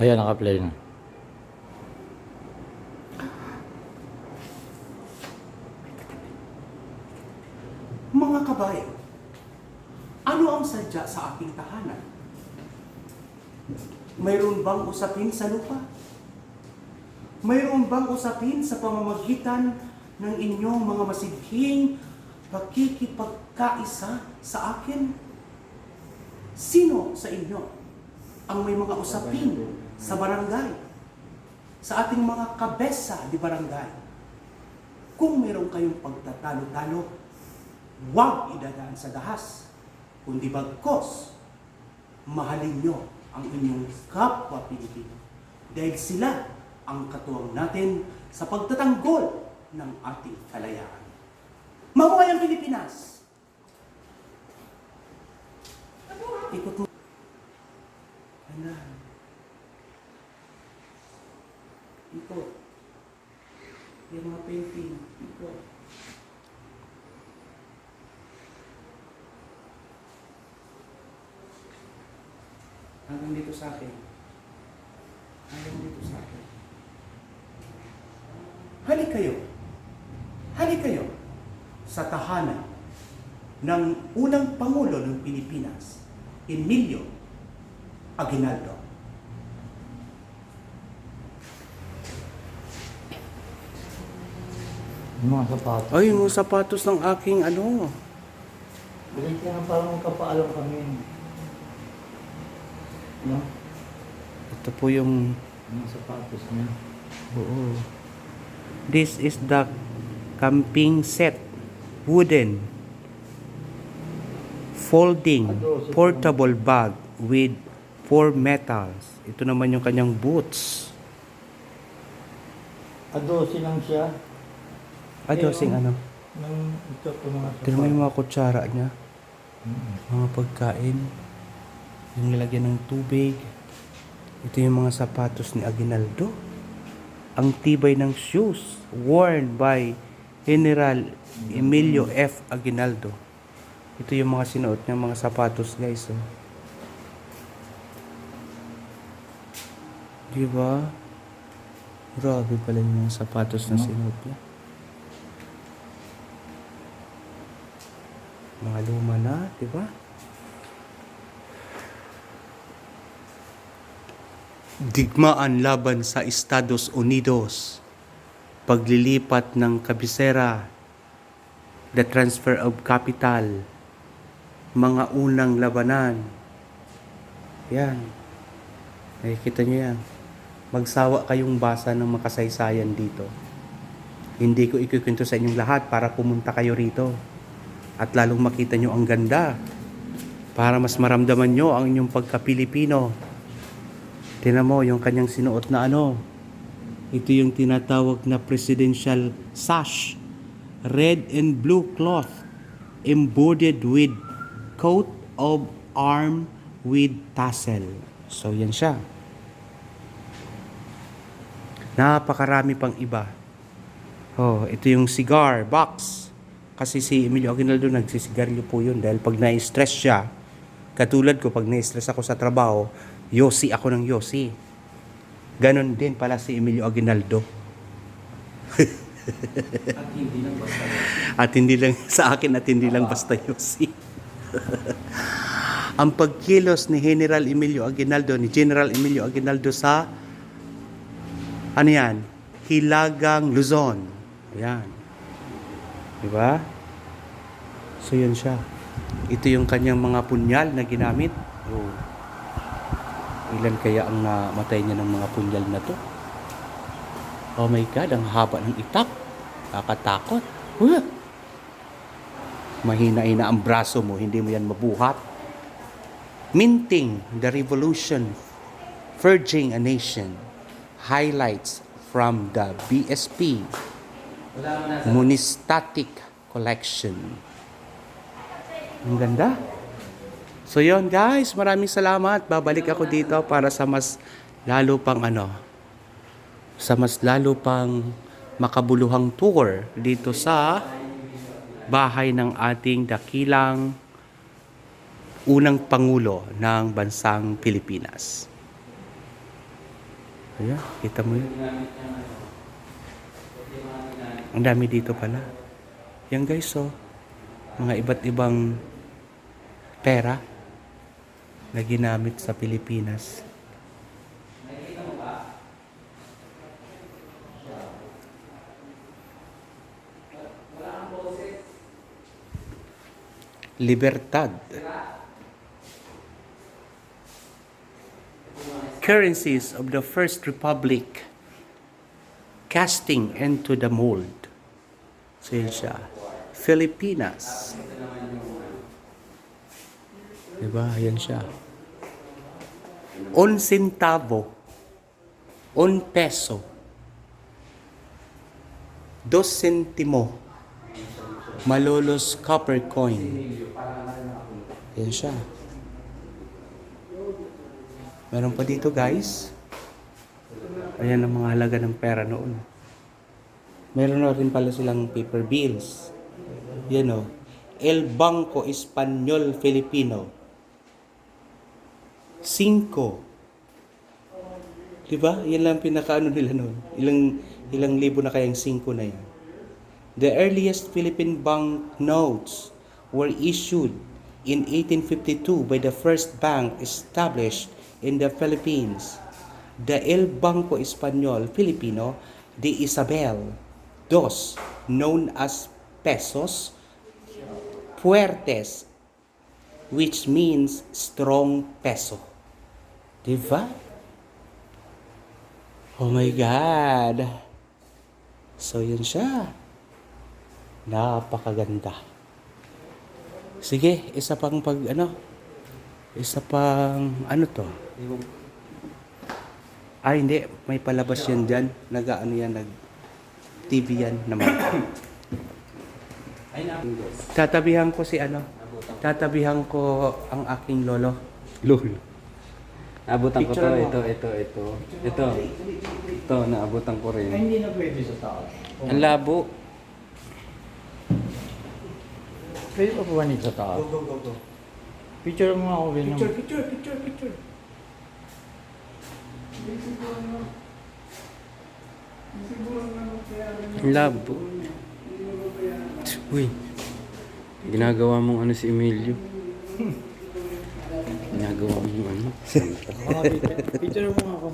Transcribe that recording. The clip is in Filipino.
Ayan, naka-play na. Mga kabayo, ano ang sadya sa aking tahanan? Mayroon bang usapin sa lupa? Mayroon bang usapin sa pamamagitan ng inyong mga masidhing pakikipagkaisa sa akin? Sino sa inyo ang may mga usapin sa barangay? Sa ating mga kabesa di barangay? Kung mayroon kayong pagtatalo-talo, huwag idadaan sa dahas, kundi bagkos, mahalin nyo ang inyong kapwa Pilipino. Dahil sila ang katuwang natin sa pagtatanggol ng ating kalayaan. Mabuhay ang Pilipinas! Ikot mo. Ayan. Ikot. Yung mga painting. Ikot. Hanggang dito sa akin. Hanggang dito sa akin. Halik kayo. Halik kayo sa tahanan ng unang Pangulo ng Pilipinas, Emilio Aguinaldo. Yung mga sapatos. Ay, yung sapatos ng aking ano. Bilhin ka na parang kapaalam kami. No? Ito po yung... Yung sapatos niya. Oo. This is the camping set. Wooden. Folding. Portable bag with four metals. Ito naman yung kanyang boots. Adosin lang siya. Ano, sing ano? Nang ito po mga Tignan mo yung mga kutsara niya. Mm. Mga pagkain. Yung nilagyan ng tubig. Ito yung mga sapatos ni Aguinaldo. Ang tibay ng shoes worn by General Emilio F. Aguinaldo. Ito yung mga sinuot niya mga sapatos guys. Oh. Di ba? Grabe pala yung mga sapatos na No? sinuot niya. Mga luma na, di ba? Digmaan laban sa Estados Unidos. Paglilipat ng kabisera. The transfer of capital. Mga unang labanan. Yan. Nakikita nyo yan. Magsawa kayong basa ng makasaysayan dito. Hindi ko ikukwento sa inyong lahat para pumunta kayo rito. At lalong makita nyo ang ganda. Para mas maramdaman nyo ang inyong pagka-Pilipino. Tinan mo yung kanyang sinuot na ano. Ito yung tinatawag na presidential sash. Red and blue cloth. Embodied with coat of arm with tassel. So yan siya. Napakarami pang iba. Oh, ito yung cigar box. Kasi si Emilio Aguinaldo nagsisigarilyo po yun dahil pag na-stress siya, katulad ko pag na-stress ako sa trabaho, yosi ako ng yosi. Ganon din pala si Emilio Aguinaldo. at hindi lang sa akin at hindi lang basta yosi. Ang pagkilos ni General Emilio Aguinaldo, ni General Emilio Aguinaldo sa ano yan? Hilagang Luzon. Ayan. Di ba? So yun siya. Ito yung kanyang mga punyal na ginamit. Oh. Ilan kaya ang namatay niya ng mga punyal na to? Oh my God, ang haba ng itak. Kakatakot. Huh! Mahina-ina ang braso mo, hindi mo yan mabuhat. Minting the revolution, forging a nation. Highlights from the BSP Munistatic Collection. Ang ganda. So yon guys, maraming salamat. Babalik ako dito para sa mas lalo pang ano, sa mas lalo pang makabuluhang tour dito sa bahay ng ating dakilang unang pangulo ng bansang Pilipinas. Ayan, kita mo yun. Ang dami dito pala. Yan guys, oh. Mga iba't ibang pera na ginamit sa Pilipinas. Libertad. Currencies of the First Republic casting into the mold. So yun siya. Filipinas. Diba? Yan siya. Un centavo. Un peso. Dos centimo. Malolos copper coin. Yan siya. Meron pa dito guys. Ayan ang mga halaga ng pera noon. Meron na rin pala silang paper bills. Yan o. El Banco Espanyol Filipino. Cinco. Diba? Yan lang pinakaano nila noon. Ilang, ilang libo na kayang cinco na yan. The earliest Philippine bank notes were issued in 1852 by the first bank established in the Philippines, the El Banco Espanyol Filipino de Isabel II, known as pesos, fuertes, which means strong peso. Diba? Oh my God! So, yun siya. Napakaganda. Sige, isa pang pag ano, isa pang ano to? Ah, hindi. May palabas yan dyan. Nag-ano yan, nag TV yan naman. Tatabihan ko si ano, tatabihan ko ang aking lolo. Lolo. Naabutan ko to, Picture mo. ito, ito, ito. Ito. Ito, naabutan ko Ay, rin. hindi na pwede sa taas. Ang labo. Pwede pa pa sa taas? Go, go, go, go. Picture mo ako, Venom. Picture, picture, picture, picture. Labo. Uy. Ginagawa mong ano si Emilio. Ginagawa mong ano. Picture mo ako.